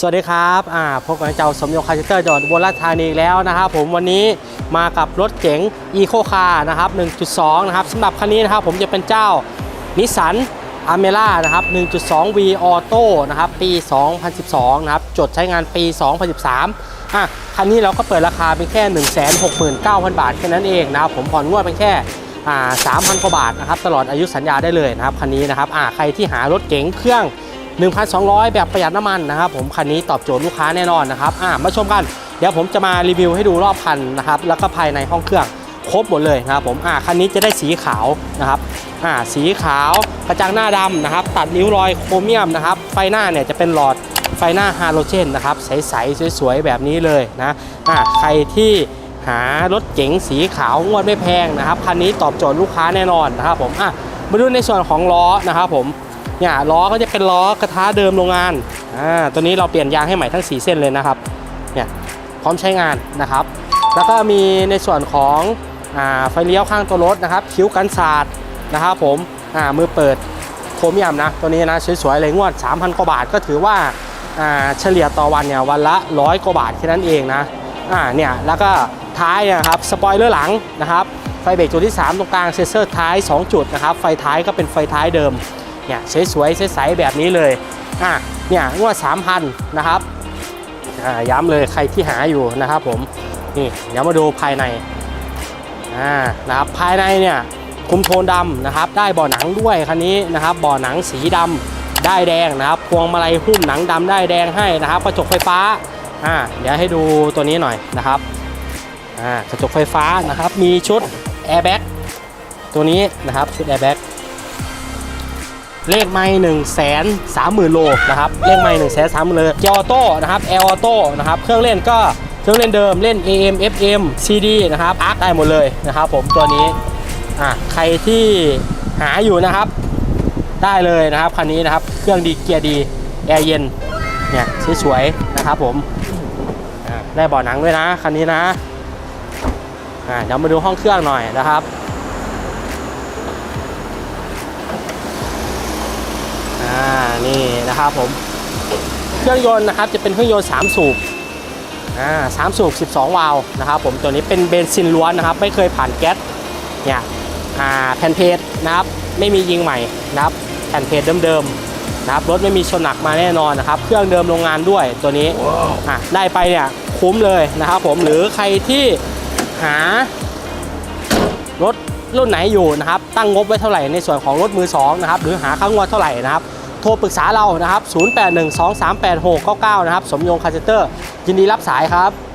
สวัสดีครับอ่าพบกับเจ้าสมยงคาร์เตอร์จังหวัดบลราชธานีแล้วนะครับผมวันนี้มากับรถเก๋ง e c o Car นะครับ1.2 นะครับสำหรับคันนี้นะครับผมจะเป็นเจ้านิสสันอเมร่านะครับ 1.2 V Auto นะครับปี 2012 นะครับ จดใช้งานปี 2013 อะ คันนี้เราก็เปิดราคาเป็นแค่ 169,000 บาทแค่นั้นเองนะครับ ผมผ่อนงวดเป็นแค่ 3,000 กว่าบาทนะครับ ตลอดอายุสัญญาได้เลยนะครับ คันนี้นะครับ อ่าใครที่หารถเก๋งเครื่อง 1,200 แบบประหยัดน้ำมันนะครับผมคันนี้ตอบโจทย์ลูกค้าแน่นอนนะครับอ่ามาชมกัน เดี๋ยวผมจะมารีวิวให้ดูรอบคันนะครับแล้วก็ภายในห้องเครื่องครบหมดเลยนะครับผมอ่าคันนี้จะได้สีขาวนะครับอ่าสีขาวกระจังหน้าดำนะครับ ตัดริ้วรอยโครเมียมนะครับไฟหน้าเนี่ยจะเป็นหลอดไฟหน้าฮาโลเจนนะครับใสๆสวยๆแบบนี้เลยนะอ่าใครที่หารถเก๋งสีขาวงวดไม่แพงนะครับคันนี้ตอบโจทย์ลูกค้าแน่นอนนะครับผมอะมาดูในส่วนของล้อนะครับผม เนี่ยล้อก็จะเป็นล้อกระทะเดิมโรงงานอ่าตัวนี้เราเปลี่ยนยางให้ใหม่ทั้ง 4 เส้นเลยนะครับเนี่ยพร้อมใช้งานนะครับ แล้วก็มีในส่วนของอ่าไฟเลี้ยวข้างตัวรถนะครับ คิ้วกันศาสตร์นะครับผมอ่ามือเปิดโครเมียมนะตัวนี้นะสวยๆเลยงวด 3,000 กว่าบาทก็ถือว่าอ่าเฉลี่ยต่อวันเนี่ยวันละ100กว่าบาทแค่นั้นเองนะอ่าเนี่ยแล้วก็ท้ายนี่ยครับสปอยเลอร์หลังนะครับไฟเบรกจุดที่ 3 ตรงกลางเซนเซอร์ท้าย 2 จุดนะครับไฟท้ายก็เป็นไฟท้ายเดิม เนี่ยสวยๆใสๆแบบนี้เลยอะเนี่ยงวด3,000นะครับอ่าย้ำเลยใครที่หาอยู่นะครับผมนี่เดี๋ยวมาดูภายในอ่านะครับภายในเนี่ยคุมโทนดำนะครับ ได้เบ่อหนังด้วยคันนี้นะครับเบ่อหนังสีดำได้แดงนะครับพวงมาลัยหุ้มหนังดำได้แดงให้นะครับกระจกไฟฟ้าอ่าเดี๋ยวให้ดูตัวนี้หน่อยนะครับอ่ากระจกไฟฟ้านะครับมีชุดแอร์แบ็กตัวนี้นะครับชุดแอร์แบ็ก เลขไม่หนึ่งแสนสามหมื่นโลนะครับเลขไม่หนึ่งแสนสามหมื่นโลเกียร์ออโต้นะครับแอร์ออโต้นะครับเครื่องเล่นก็เครื่องเล่นเดิมเล่น AM FM CD นะครับอาร์คได้หมดเลยนะครับ ผมตัวนี้อะใครที่หาอยู่นะครับ ได้เลยนะครับคันนี้นะครับเครื่องดีเกียร์ดีแอร์เย็นเนี่ยสวยๆนะครับผมอะได้เบ่อหนังด้วยนะคันนี้นะอะเดี๋ยวมาดูห้องเครื่องหน่อยนะครับ อ่านี่นะครับผมเครื่องยนต์นะครับจะเป็นเครื่องยนต์3สูบอ่าสามสูบ12 วาล์วนะครับผมตัวนี้เป็นเบนซินล้วนนะครับ ไม่เคยผ่านแก๊สเนี่ยอ่าแผ่นเพจนะครับไม่มียิงใหม่นะครับแผ่นเพจเดิมๆนะครับรถไม่มีชนหนักมาแน่นอนนะครับ เครื่องเดิมโรงงานด้วยตัวนี้อะได้ไปเนี่ยคุ้มเลยนะครับผมหรือใครที่หารถรุ่นไหนอยู่นะครับตั้งงบไว้เท่าไหร่ในส่วนของรถมือสองนะครับหรือหาข้างงวดเท่าไหร่นะครับ โทรปรึกษาเรานะครับ 0812386999 นะครับ สมยงคาเซเตอร์ ยินดีรับสายครับ